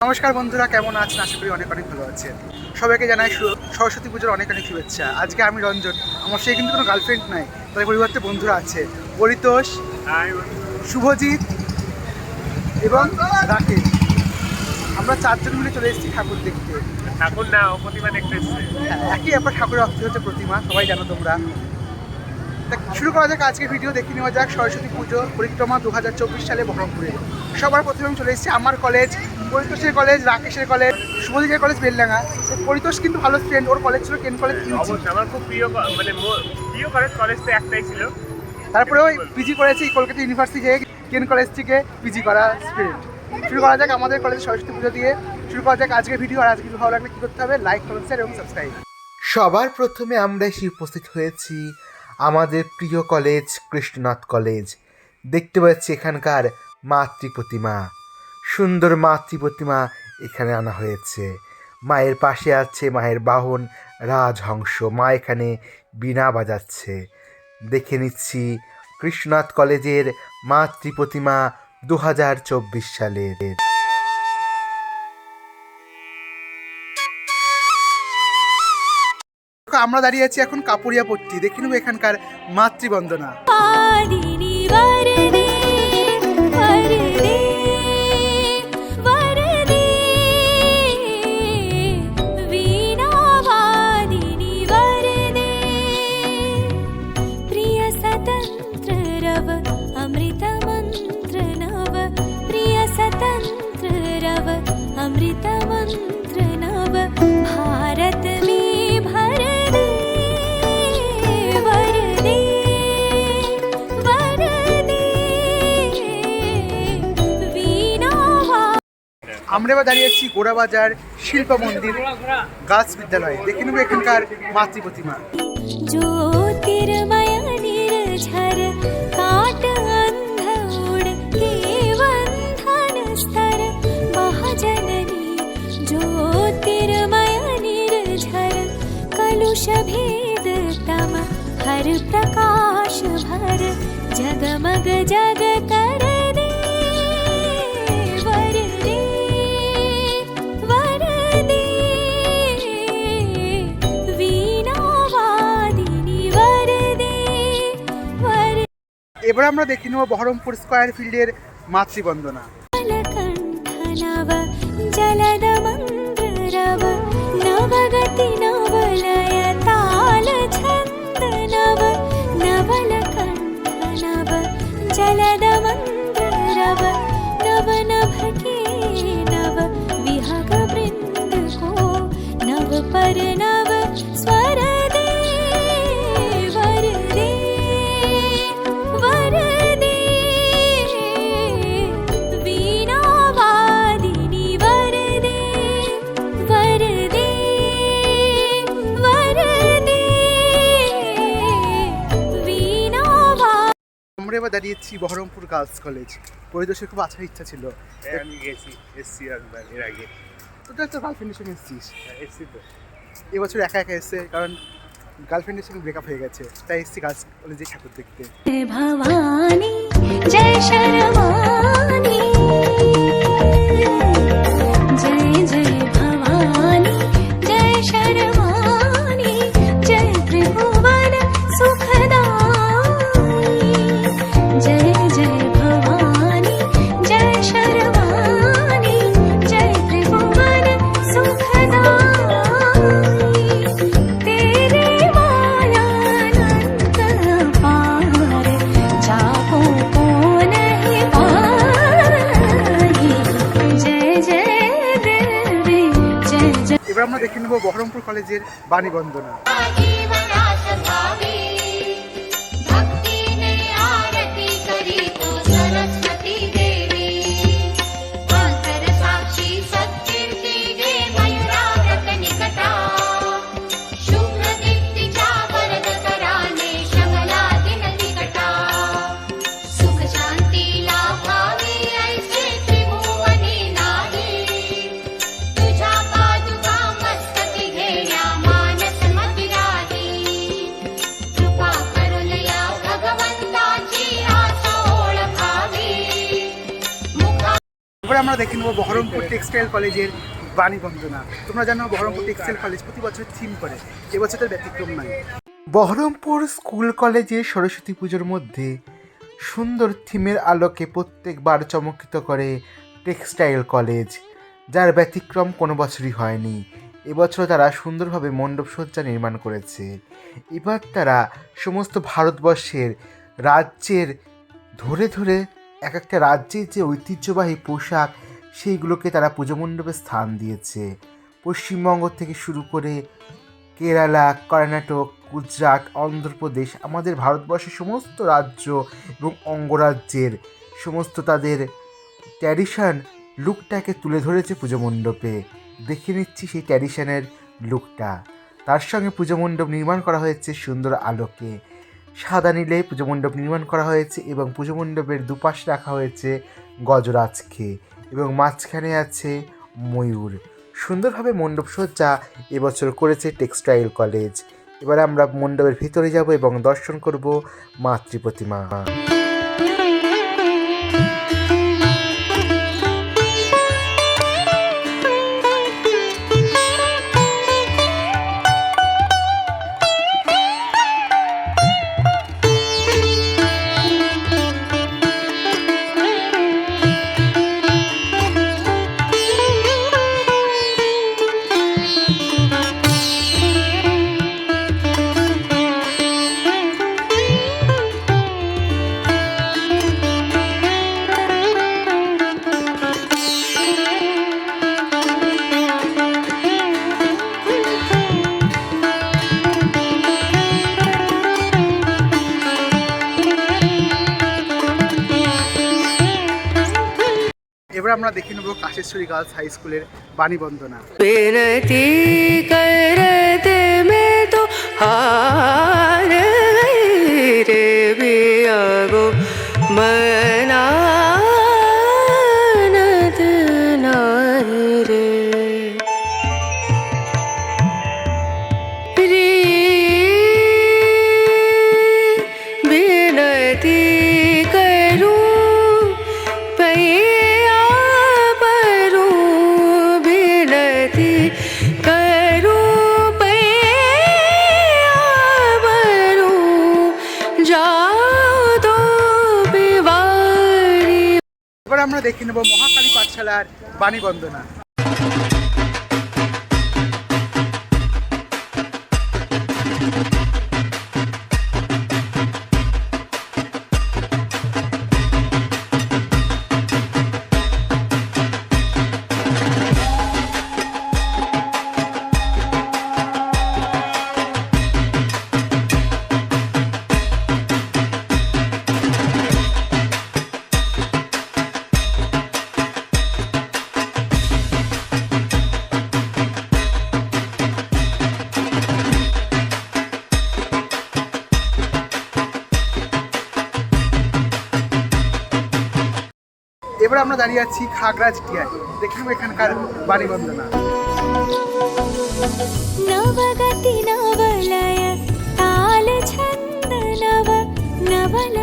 নমস্কার বন্ধুরা কেমন আছেন? আশা করি অনেক অনেক ভালো আছেন। সবাইকে জানাই সরস্বতী পুজোর অনেক অনেক শুভেচ্ছা। আজকে আমি রঞ্জন। আমার সে কিন্তু কোনো গার্লফ্রেন্ড নাই তাই পরিবর্তে বন্ধুরা আছে। পরিতোষ শুভজিৎ এবং রাকেশ। আমরা চারজন মিলে চলে এসেছি ঠাকুর দেখতে। ঠাকুর না প্রতিমা দেখতে এসছে। হ্যাঁ, একই ব্যাপার ঠাকুরের অর্থ হচ্ছে প্রতিমা সবাই জানো তোমরা। শুরু করা যাক আজকে ভিডিও দেখে নেওয়া যাক সরস্বতী পুজো পরিক্রমা দু হাজার চব্বিশ সালে বহরমপুরে সবার প্রথমে আমি চলে এসেছি আমার কলেজ পরিতোষের কলেজ রাকেশের কলেজ শুভজিতের কলেজ বেলডাঙ্গা। পরিতোষ কিন্তু ভালো ফ্রেন্ড ওর কলেজ ছিল কেন কলেজ আমার খুব প্রিয় মানে প্রিয় কলেজ কলেজ তো একটাই ছিল। তারপরে ওই পিজি করেছি কলকাতা ইউনিভার্সিটি থেকে কেন কলেজ থেকে পিজি করা স্টুডেন্ট শুরু করা যাক আমাদের কলেজে সরস্বতী পুজো দিয়ে। শুরু করা যাক আজকের ভিডিও আর আজকে ভালো লাগলে কী করতে হবে লাইক কমেন্ট শেয়ার এবং সাবস্ক্রাইব সবার প্রথমে আমরা এসে উপস্থিত হয়েছি আমাদের প্রিয় কলেজ, কৃষ্ণনাথ কলেজ। দেখতে পাচ্ছি এখানকার মাতৃ প্রতিমা। সুন্দর মাতৃ প্রতিমা এখানে আনা হয়েছে। মায়ের পাশে আছে মায়ের বাহন, রাজহংস। মা এখানে বীণা বাজাচ্ছে। দেখে নিচ্ছি কৃষ্ণনাথ কলেজের মাতৃ প্রতিমা দু হাজার চব্বিশ সালের। আমরা দাঁড়িয়ে আছি এখন কাপুরিয়া পট্টি দেখে নেব এখানকার মাতৃবন্দনা। আমরা এবার দাঁড়িয়ে আছি গোড়াবাজার শিল্প মন্দির গাছ বিদ্যালয় দেখে নেবো এখানকার মাতৃ প্রতিমা ज्योतिर्मय निर्झर काट अंध उड़ के बंधन स्तर महाजननी ज्योतिर्मय निर्झर कलुष भेद तम हर प्रकाश भर जगमग जग এবার আমরা দেখে নেব বহরমপুর স্কোয়ার ফিল্ডের মাতৃবন্দনা। ಜಲದ এবার দাঁড়িয়েছি বহরমপুর গার্লস কলেজ। পরিদর্শক খুব আসার ইচ্ছা ছিল। হ্যাঁ, আমি গেছি এসছি এর আগে। একটা গার্লফ্রেন্ডের হ্যাঁ, এসছি তো। এবছর একা একা এসছে কারণ গার্লফ্রেন্ডের সঙ্গে ব্রেকআপ হয়ে গেছে। তাই এসছি গার্লস কলেজে ঠাকুর দেখতে। ভবানী জয় আমরা দেখে নেব বহরমপুর কলেজের বাণী আমরা দেখে নেব বহরমপুর টেক্সটাইল কলেজের বাণী বন্দনা তোমরা জানো বহরমপুর টেক্সটাইল কলেজ প্রতি বছর থিম করে এবছর তার ব্যতিক্রম নয় বহরমপুর স্কুল কলেজে সরস্বতী পুজোর মধ্যে সুন্দর থিমের আলোকে প্রত্যেকবার চমকিত করে টেক্সটাইল কলেজ, যার ব্যতিক্রম কোনো বছরই হয়নি। এবছর তারা সুন্দরভাবে মণ্ডপসজ্জা নির্মাণ করেছে। এবার তারা সমস্ত ভারতবর্ষের রাজ্যের ধরে ধরে এক একটা রাজ্যের যে ঐতিহ্যবাহী পোশাক, সেইগুলোকে তারা পুজো মণ্ডপে স্থান দিয়েছে। পশ্চিমবঙ্গ থেকে শুরু করে কেরালা, কর্ণাটক, গুজরাট, অন্ধ্রপ্রদেশ আমাদের ভারতবর্ষের সমস্ত রাজ্য এবং অঙ্গরাজ্যের সমস্ত তাদের ট্র্যাডিশন লুকটাকে তুলে ধরেছে পুজো মণ্ডপে। দেখে নিচ্ছি সেই ট্র্যাডিশনের লুকটা তার সঙ্গে পুজো মণ্ডপ নির্মাণ করা হয়েছে সুন্দর আলোকে। সাদা নীলে পুজো মণ্ডপ নির্মাণ করা হয়েছে এবং পুজো মণ্ডপের দুপাশে রাখা হয়েছে গজরাজকে এবং মাঝখানে আছে ময়ূর। সুন্দরভাবে মণ্ডপ সজ্জা এবছর করেছে টেক্সটাইল কলেজ। এবার আমরা মণ্ডপের ভিতরে যাব এবং দর্শন করব মাতৃ এবার আমরা দেখে নেব কাশেশ্বরী গার্লস হাই স্কুলের বাণী বন্দনা আমরা দেখে নেব মহাকালী পাঠশালার বাণী তারপরে আমরা দাঁড়িয়ে আছি খাগড়াঝিটিয়ায় দেখলাম এখানকার বাড়ি বন্দনা। নবগতি নবলয় তাল ছন্দ নব নবল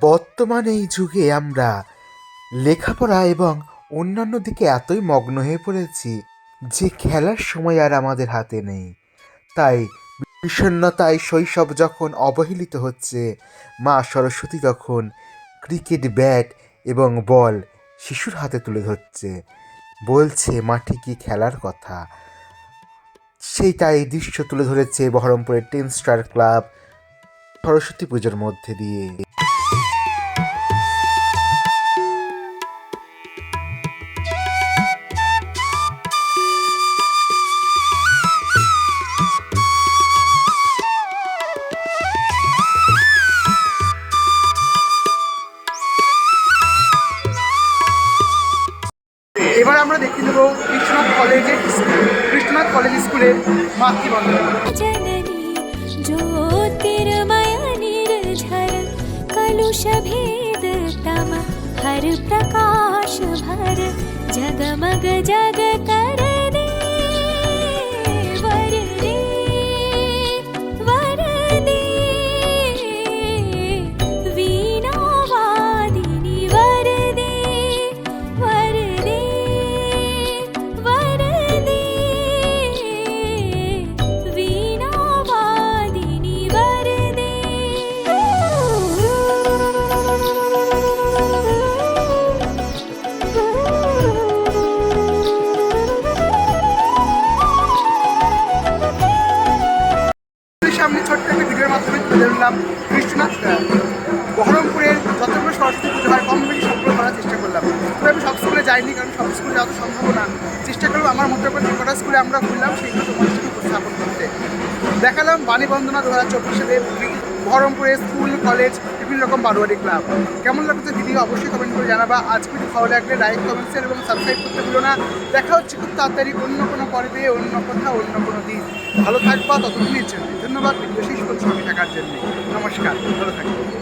বর্তমানে এই যুগে আমরা লেখাপড়া এবং অন্যান্য দিকে এতই মগ্ন হয়ে পড়েছি যে খেলার সময় আর আমাদের হাতে নেই। তাই বিষণ্ণতায় শৈশব যখন অবহেলিত হচ্ছে, মা সরস্বতী তখন ক্রিকেট ব্যাট এবং বল শিশুর হাতে তুলে ধরছে। বলছে মাঠে কি খেলার কথা। সেইটাই দৃশ্য তুলে ধরেছে বহরমপুরের টেন স্টার ক্লাব সরস্বতী পুজোর মধ্যে দিয়ে। কলেজ স্কুলের মাতৃবন্ধন जननी ज्योतिर्मय निर्झर कलुषभेद तम हर प्रकाश भर जगमग जग আমরা ঘুরলাম সেইগুলো তোমাদের সাথে উপস্থাপন করতে। দেখালাম বাণী বন্দনা দু হাজার চব্বিশ সালে বহরমপুরের স্কুল, কলেজ, বিভিন্ন রকম বারোয়ারি ক্লাব। কেমন লাগছে ভিডিও অবশ্যই কমেন্ট করে জানাবা। আজকে যদি ভালো লাগলে লাইক কমেন্ট শেয়ার এবং সাবস্ক্রাইব করতে ভুলো না। দেখা হচ্ছে খুব তাড়াতাড়ি অন্য কোনো পর্বে, অন্য কোথাও অন্য কোনো দিন। ভালো থাকবা ততদিনের জন্য ধন্যবাদ। ভিডিও শেষ করছি সঙ্গে থাকার জন্য। নমস্কার, ভালো থাকবে